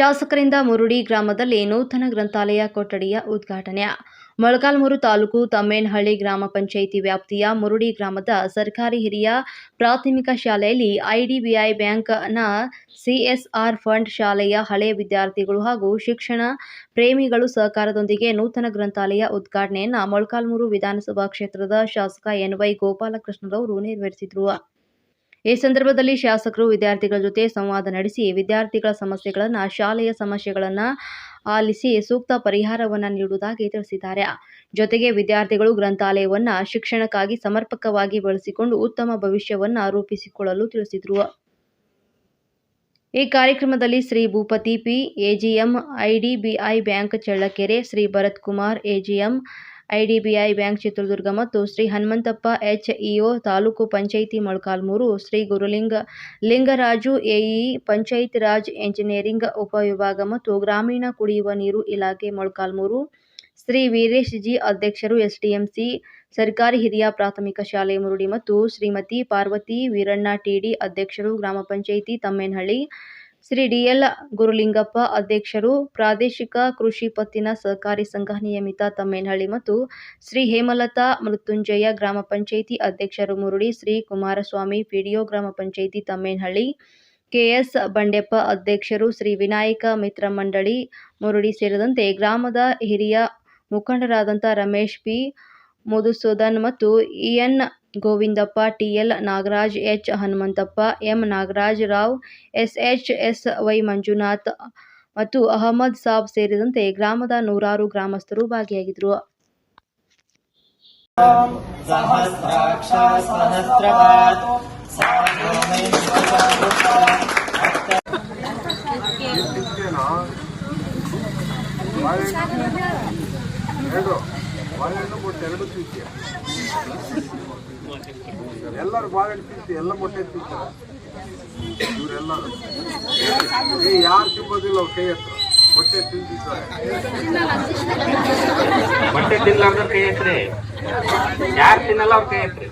ಶಾಸಕರಿಂದ ಮುರುಡಿ ಗ್ರಾಮದಲ್ಲಿ ನೂತನ ಗ್ರಂಥಾಲಯ ಕೊಠಡಿಯ ಉದ್ಘಾಟನೆ. ಮೊಳಕಾಲ್ಮೂರು ತಾಲೂಕು ತಮ್ಮೇನಹಳ್ಳಿ ಗ್ರಾಮ ಪಂಚಾಯಿತಿ ವ್ಯಾಪ್ತಿಯ ಮುರುಡಿ ಗ್ರಾಮದ ಸರ್ಕಾರಿ ಹಿರಿಯ ಪ್ರಾಥಮಿಕ ಶಾಲೆಯಲ್ಲಿ ಐಡಿಬಿಐ ಬ್ಯಾಂಕ್ನ ಸಿಎಸ್ಆರ್ ಫಂಡ್ ಶಾಲೆಯ ಹಳೆಯ ವಿದ್ಯಾರ್ಥಿಗಳು ಹಾಗೂ ಶಿಕ್ಷಣ ಪ್ರೇಮಿಗಳು ಸಹಕಾರದೊಂದಿಗೆ ನೂತನ ಗ್ರಂಥಾಲಯ ಉದ್ಘಾಟನೆಯನ್ನು ಮೊಳಕಾಲ್ಮೂರು ವಿಧಾನಸಭಾ ಕ್ಷೇತ್ರದ ಶಾಸಕ ಎನ್ವೈ ಗೋಪಾಲಕೃಷ್ಣರವರು ನೆರವೇರಿಸಿದರು. ಈ ಸಂದರ್ಭದಲ್ಲಿ ಶಾಸಕರು ವಿದ್ಯಾರ್ಥಿಗಳ ಜೊತೆ ಸಂವಾದ ನಡೆಸಿ ವಿದ್ಯಾರ್ಥಿಗಳ ಸಮಸ್ಯೆಗಳನ್ನು, ಶಾಲೆಯ ಸಮಸ್ಯೆಗಳನ್ನು ಆಲಿಸಿ ಸೂಕ್ತ ಪರಿಹಾರವನ್ನು ನೀಡುವುದಾಗಿ ತಿಳಿಸಿದ್ದಾರೆ. ಜೊತೆಗೆ ವಿದ್ಯಾರ್ಥಿಗಳು ಗ್ರಂಥಾಲಯವನ್ನು ಶಿಕ್ಷಣಕ್ಕಾಗಿ ಸಮರ್ಪಕವಾಗಿ ಬಳಸಿಕೊಂಡು ಉತ್ತಮ ಭವಿಷ್ಯವನ್ನು ರೂಪಿಸಿಕೊಳ್ಳಲು ತಿಳಿಸಿದರು. ಈ ಕಾರ್ಯಕ್ರಮದಲ್ಲಿ Shri Bhupathi P AGM IDBI bank Challakere, Shri Bharath Kumar AGM IDBI bank Chitradurga ಮತ್ತು Shri Hanumanthappa H EO taluk panchayat Molakalmuru, Shri Guruling Lingaraju AE Panchayat Raj engineering ಉಪವಿಭಾಗ ಮತ್ತು ಗ್ರಾಮೀಣ ಕುಡಿಯುವ ನೀರು ಇಲಾಖೆ ಮೊಳಕಾಲ್ಮೂರು, ಶ್ರೀ ವೀರೇಶ್ ಜಿ ಅಧ್ಯಕ್ಷರು ಎಸ್ಡಿಎಂಸಿ, ಸರ್ಕಾರಿ ಹಿರಿಯ ಪ್ರಾಥಮಿಕ ಶಾಲೆ ಮುರುಡಿ ಮತ್ತು ಶ್ರೀಮತಿ ಪಾರ್ವತಿ ವೀರಣ್ಣ ಟಿಡಿ ಅಧ್ಯಕ್ಷರು ಗ್ರಾಮ ಪಂಚಾಯಿತಿ ತಮ್ಮೇನಹಳ್ಳಿ ಶ್ರೀ ಡಿಎಲ್ ಗುರುಲಿಂಗಪ್ಪ ಅಧ್ಯಕ್ಷರು, ಪ್ರಾದೇಶಿಕ ಕೃಷಿ ಪತ್ತಿನ ಸಹಕಾರಿ ಸಂಘ ನಿಯಮಿತ ತಮ್ಮೇನಹಳ್ಳಿ ಮತ್ತು ಶ್ರೀ ಹೇಮಲತಾ ಮೃತ್ಯುಂಜಯ ಗ್ರಾಮ ಪಂಚಾಯಿತಿ ಅಧ್ಯಕ್ಷರು ಮುರುಡಿ ಶ್ರೀ ಕುಮಾರಸ್ವಾಮಿ, ಪಿಡಿಒ ಗ್ರಾಮ ಪಂಚಾಯಿತಿ ತಮ್ಮೇನಹಳ್ಳಿ ಕೆಎಸ್ ಬಂಡೆಪ್ಪ ಅಧ್ಯಕ್ಷರು ಶ್ರೀ ವಿನಾಯಕ ಮಿತ್ರ ಮಂಡಳಿ ಮುರುಡಿ ಸೇರಿದಂತೆ ಗ್ರಾಮದ ಹಿರಿಯ ಮುಖಂಡರಾದಂಥ ರಮೇಶ್ ಪಿ. ಮಧುಸೂದನ್ ಮತ್ತು EN Govindappa TL Nagaraj H. Hanumanthappa M. Nagaraj Rao SH S. Y. Manjunath ಮತ್ತು ಅಹಮದ್ ಸಾಬ್ ಸೇರಿದಂತೆ ಗ್ರಾಮದ ನೂರಾರು ಗ್ರಾಮಸ್ಥರು ಭಾಗಿಯಾಗಿದ್ದರು. ಎಲ್ಲರೂ ಬಾಗಲಿ ತಿಂತಿ ಎಲ್ಲ ಮೊಟ್ಟೆ ತಿಂತಾರೆ ಇವರೆಲ್ಲರೂ. ಯಾರು ತಿಂಬೋದಿಲ್ಲ ಕೈ ಹತ್ರ ಮೊಟ್ಟೆ ತಿಂತಿದ್ದಾರೆ ಮೊಟ್ಟೆ ತಿನ್ನಲ್ಲ ಕೈ ಹತ್ರ ಯಾರು ತಿನ್ನಲ್ಲ ಅವ್ರ ಕೈ ಹತ್ರ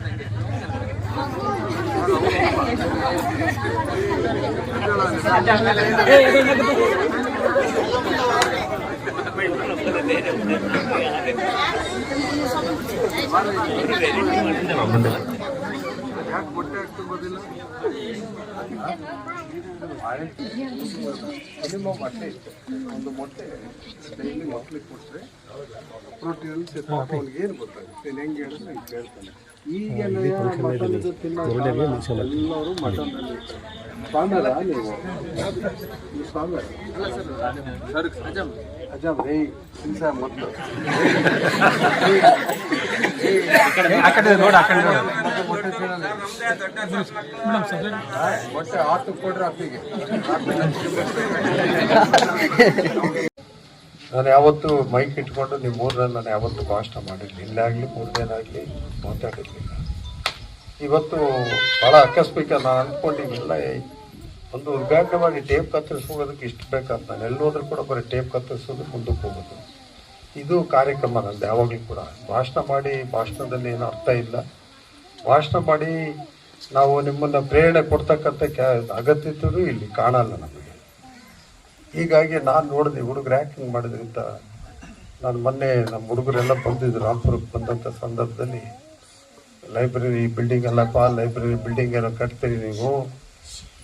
ಮಿನಿಮಮ್ ಇತ್ತು ಒಂದು ಮೊಟ್ಟೆ ಡೈಲಿ ಮಕ್ಳಿಗೆ ಕೊಟ್ಟರೆ ಪ್ರೋಟೀನ್ ಪಾಪ ಅವ್ನಿಗೆ ಏನು ಗೊತ್ತಾಗುತ್ತೆ ಹೆಂಗೆ ಹೇಳಿದ್ರೆ ಹಿಂಗೆ ಕೇಳ್ತಾನೆ ಈಗೆಲ್ಲ ಮಟನ್ ತಿನ್ನೋ ಎಲ್ಲರೂ ಮಟನ್ನಲ್ಲಿ ಸ್ವಾಮ್ಯರ ನೀವು ನೀವು ಅಜಮ್ ರೇ ಸಿನ್ಸ ಮತ್ತು ಮೊಟ್ಟೆ ಆತು ಕೊಡ್ರಿ ಅಪ್ಪಿಗೆ. ನಾನು ಯಾವತ್ತು ಮೈಕ್ ಇಟ್ಕೊಂಡು ನಿಮ್ಮ ಮೂರರಲ್ಲಿ ನಾನು ಯಾವತ್ತು ಭಾಷಣ ಮಾಡಿರಲಿಲ್ಲ ಇಲ್ಲಾಗಲಿ ಮೂರನೇದಾಗಲಿ ಮಾತಾಡಿರಲಿಲ್ಲ. ಇವತ್ತು ಭಾಳ ಆಕಸ್ಮಿಕ ನಾನು ಅಂದ್ಕೊಂಡಿದ್ದಿಲ್ಲ ಒಂದು ಉದ್ಘಾಟನೆವಾಗಿ ಟೇಪ್ ಕತ್ತರಿಸ್ಕೊಳ್ಳೋದಕ್ಕೆ ಹೋಗೋದಕ್ಕೆ ಇಷ್ಟು ಬೇಕಂತ ನಾನು. ಎಲ್ಲೋದ್ರೂ ಕೂಡ ಬರೀ ಟೇಪ್ ಕತ್ತರಿಸೋದು ಮುಂದಕ್ಕೆ ಹೋಗೋದು. ಇದು ಕಾರ್ಯಕ್ರಮ ನಂದು, ಯಾವಾಗಲೂ ಕೂಡ. ಭಾಷಣ ಮಾಡಿ ಭಾಷಣದಲ್ಲಿ ಏನು ಅರ್ಥ ಇಲ್ಲ. ಭಾಷಣ ಮಾಡಿ ನಾವು ನಿಮ್ಮನ್ನು ಪ್ರೇರಣೆ ಕೊಡ್ತಕ್ಕಂಥ ಕ್ಯಾ, ಅಗತ್ಯತೆಯೂ ಇಲ್ಲಿ ಕಾಣಲ್ಲ ನಮಗೆ. ಹೀಗಾಗಿ ನಾನು ನೋಡಿದೆ, ಹುಡುಗರು ಯಾಕೆ ಹಿಂಗೆ ಮಾಡಿದ್ರಿಂದ ನಾನು ಮೊನ್ನೆ ನಮ್ಮ ಹುಡುಗರೆಲ್ಲ ಬಂದಿದ್ದು ರಾಮ್ಪುರಕ್ಕೆ ಬಂದಂಥ ಸಂದರ್ಭದಲ್ಲಿ. ಲೈಬ್ರರಿ, ಬಿಲ್ಡಿಂಗ್ ಎಲ್ಲಪ್ಪ ಲೈಬ್ರರಿ, ಬಿಲ್ಡಿಂಗ್ ಎಲ್ಲ ಕಟ್ತೀರಿ ನೀವು.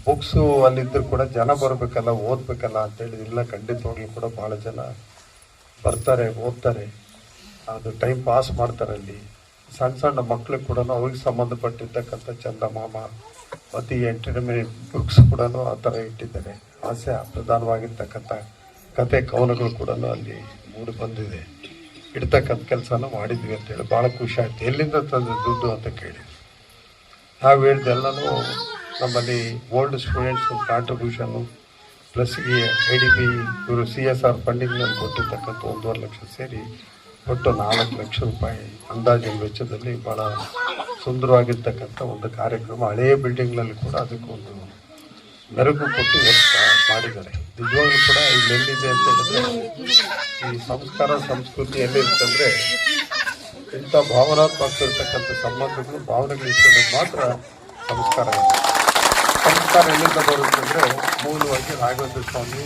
ಬುಕ್ಸು ಅಲ್ಲಿದ್ದರೂ ಕೂಡ ಜನ ಬರಬೇಕಲ್ಲ, ಓದಬೇಕಲ್ಲ ಅಂತೇಳಿ ಇಲ್ಲ ಖಂಡಿತವಾಗ್ಲೂ ಕೂಡ ಭಾಳ ಜನ ಬರ್ತಾರೆ, ಓದ್ತಾರೆ. ಅದು ಟೈಮ್ ಪಾಸ್ ಮಾಡ್ತಾರೆ ಅಲ್ಲಿ. ಸಣ್ಣ ಸಣ್ಣ ಮಕ್ಕಳು ಕೂಡ ಅವ್ರಿಗೆ ಸಂಬಂಧಪಟ್ಟಿರ್ತಕ್ಕಂಥ ಚಂದಮಾಮ ಮತ್ತು ಎಂಟರ್ಟೈನ್ಮೆಂಟ್ ಬುಕ್ಸ್ ಕೂಡ ಆ ಥರ ಇಟ್ಟಿದ್ದಾರೆ. ಹಾಸ್ಯ ಪ್ರಧಾನವಾಗಿರ್ತಕ್ಕಂಥ ಕತೆ ಕವನಗಳು ಕೂಡ ಅಲ್ಲಿ ಮೂಡಿ ಬಂದಿದೆ. ಇಡ್ತಕ್ಕಂಥ ಕೆಲಸನ ಮಾಡಿದ್ವಿ ಅಂತೇಳಿ ಭಾಳ ಖುಷಿ ಆಯ್ತು. ಎಲ್ಲಿಂದ ತಂದು ದುಡ್ಡು ಅಂತ ಕೇಳಿ. ನಾವು ಹೇಳ್ದೆಲ್ಲನೂ ನಮ್ಮಲ್ಲಿ ಓಲ್ಡ್ ಸ್ಟೂಡೆಂಟ್ಸ್ ಕಾಂಟ್ರಿಬ್ಯೂಷನ್ನು ಪ್ಲಸ್ ಈ ಐ ಡಿ ಪಿ ಇವರು ಸಿ ಎಸ್ ಆರ್ ಫಂಡಿಂಗ್ನಲ್ಲಿ ಕೊಟ್ಟಿರ್ತಕ್ಕಂಥ ಒಂದೂವರೆ ಲಕ್ಷ ಸೇರಿ ಒಟ್ಟು ನಾಲ್ಕು ಲಕ್ಷ ರೂಪಾಯಿ ಅಂದಾಜಿನ ವೆಚ್ಚದಲ್ಲಿ ಭಾಳ ಸುಂದರವಾಗಿರ್ತಕ್ಕಂಥ ಒಂದು ಕಾರ್ಯಕ್ರಮ. ಹಳೆಯ ಬಿಲ್ಡಿಂಗ್ನಲ್ಲಿ ಕೂಡ ಅದಕ್ಕೊಂದು ಮೆರುಗು ಕೊಟ್ಟು ಮಾಡಿದ್ದಾರೆ. ನಿಜವಾಗ್ಲೂ ಕೂಡ ಇಲ್ಲಿ ಎಲ್ಲಿದೆ ಅಂತ ಹೇಳಿದ್ರೆ ಈ ಸಂಸ್ಕಾರ ಸಂಸ್ಕೃತಿ ಎಲ್ಲಿರುತ್ತಂದರೆ ಇಂಥ ಭಾವನಾತ್ಮಕ ಇರ್ತಕ್ಕಂಥ ಸಂಬಂಧಗಳು, ಭಾವನೆಗಳು ಇರ್ತದೆ ಮಾತ್ರ ಸಂಸ್ಕಾರ ಸಂಸ್ಕಾರ ಎಲ್ಲಿಂದ ಬರುತ್ತೆ ಅಂದರೆ ಮೂಲವಾಗಿ ರಾಘವೇಂದ್ರ ಸ್ವಾಮಿ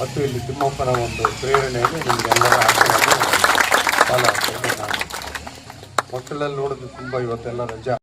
ಮತ್ತು ಇಲ್ಲಿ ತಿಮ್ಮಪ್ಪನ ಒಂದು ಪ್ರೇರಣೆಯಲ್ಲಿ ನಿಮಗೆಲ್ಲರ ಆಶೀರ್ವಾದ. ಫಾಲೋ ಆಗ್ತದೆ ನಾನು ಮಕ್ಕಳಲ್ಲಿ ನೋಡಿದ್ರೆ ತುಂಬ ಇವತ್ತೆಲ್ಲ ರಜಾ.